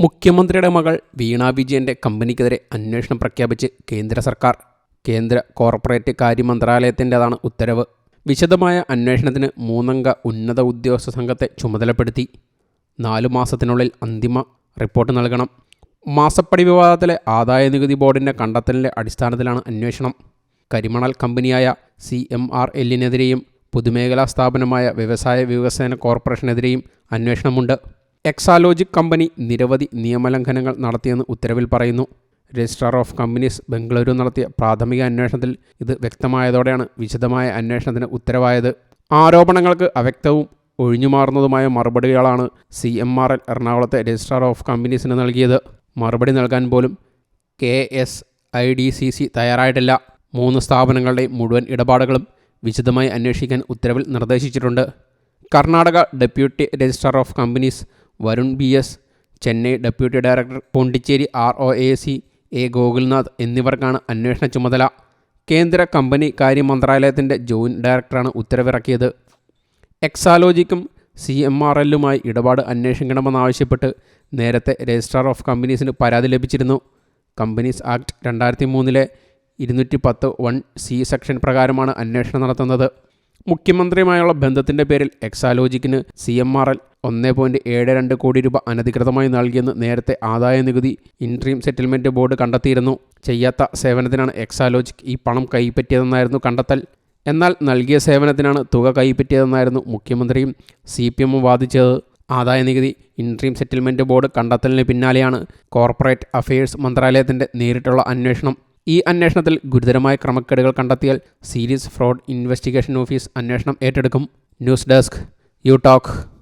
മുഖ്യമന്ത്രിയുടെ മകൾ വീണ വിജയന്റെ കമ്പനിക്കെതിരെ അന്വേഷണം പ്രഖ്യാപിച്ച് കേന്ദ്ര സർക്കാർ. കേന്ദ്ര കോർപ്പറേറ്റ് കാര്യ മന്ത്രാലയത്തിന്റെതാണ് ഉത്തരവ്. വിശദമായ അന്വേഷണത്തിന് മൂന്നംഗ ഉന്നത ഉദ്യോഗസ്ഥ സംഘത്തെ ചുമതലപ്പെടുത്തി. നാലു മാസത്തിനുള്ളിൽ അന്തിമ റിപ്പോർട്ട് നൽകണം. മാസപ്പടി വിവാദത്തിലെ ആദായ നികുതി ബോർഡിന്റെ കണ്ടെത്തലിന്റെ അടിസ്ഥാനത്തിലാണ് അന്വേഷണം. കരിമണൽ കമ്പനിയായ സി എം ആർ എല്ലിനെതിരെയും പൊതുമേഖലാ സ്ഥാപനമായ വ്യവസായ വികസന കോർപ്പറേഷനെതിരെയും അന്വേഷണമുണ്ട്. എക്സാലോജിക് കമ്പനി നിരവധി നിയമലംഘനങ്ങൾ നടത്തിയെന്ന് ഉത്തരവിൽ പറയുന്നു. രജിസ്ട്രാർ ഓഫ് കമ്പനീസ് ബംഗളൂരു നടത്തിയ പ്രാഥമിക അന്വേഷണത്തിൽ ഇത് വ്യക്തമായതോടെയാണ് വിശദമായ അന്വേഷണത്തിന് ഉത്തരവായത്. ആരോപണങ്ങൾക്ക് അവ്യക്തവും ഒഴിഞ്ഞുമാറുന്നതുമായ മറുപടികളാണ് സി എം ആർ എൽ എറണാകുളത്തെ രജിസ്ട്രാർ ഓഫ് കമ്പനീസിന് നൽകിയത്. മറുപടി നൽകാൻ പോലും K S I D C C തയ്യാറായിട്ടില്ല. മൂന്ന് സ്ഥാപനങ്ങളുടെ മുഴുവൻ ഇടപാടുകളും വിശദമായി അന്വേഷിക്കാൻ ഉത്തരവിൽ നിർദ്ദേശിച്ചിട്ടുണ്ട്. Karnataka deputy registrar of companies Varun B S Chennai deputy director Pondicherry R O A C A Gokulnath എന്നിവർക്കാണ് അന്വേഷണ ചുമതല. കേന്ദ്ര കമ്പനി കാര്യ മന്ത്രാലയത്തിന്റെ ജോയിന്റ് ഡയറക്ടറാണ് ഉത്തരവിറക്കിയത്. എക്സാലോജിക്കും സി എം ആർ എല്ലുമായി ഇടപാട് അന്വേഷിക്കണമെന്നാവശ്യപ്പെട്ട് നേരത്തെ രജിസ്ട്രാർ ഓഫ് കമ്പനീസിന് പരാതി ലഭിച്ചിരുന്നു. കമ്പനീസ് ആക്ട് രണ്ടായിരത്തി മൂന്നിലെ ഇരുന്നൂറ്റി പത്ത് വൺ സി സെക്ഷൻ പ്രകാരമാണ് അന്വേഷണം നടത്തുന്നത്. മുഖ്യമന്ത്രിയുമായുള്ള ബന്ധത്തിന്റെ പേരിൽ എക്സാലോജിക്കിന് സി എം ആർ എൽ ഒന്ന് പോയിന്റ് ഏഴ് രണ്ട് കോടി രൂപ അനധികൃതമായി നൽകിയെന്ന് നേരത്തെ ആദായ നികുതി ഇൻട്രീം സെറ്റിൽമെന്റ് ബോർഡ് കണ്ടെത്തിയിരുന്നു. ചെയ്യാത്ത സേവനത്തിനാണ് എക്സാലോജിക് ഈ പണം കൈപ്പറ്റിയതെന്നായിരുന്നു കണ്ടെത്തൽ. എന്നാൽ നൽകിയ സേവനത്തിനാണ് തുക കൈപ്പറ്റിയതെന്നായിരുന്നു മുഖ്യമന്ത്രിയും സി പി എമ്മും വാദിച്ചത്. ആദായ നികുതി ഇൻട്രീം സെറ്റിൽമെന്റ് ബോർഡ് കണ്ടെത്തലിന് പിന്നാലെയാണ് കോർപ്പറേറ്റ് അഫയേഴ്സ് മന്ത്രാലയത്തിന്റെ നേരിട്ടുള്ള അന്വേഷണം. ഈ അന്വേഷണത്തിൽ ഗുരുതരമായ ക്രമക്കേടുകൾ കണ്ടെത്തിയാൽ സീരിയസ് ഫ്രോഡ് ഇൻവെസ്റ്റിഗേഷൻ ഓഫീസ് അന്വേഷണം ഏറ്റെടുക്കും. News desk you talk.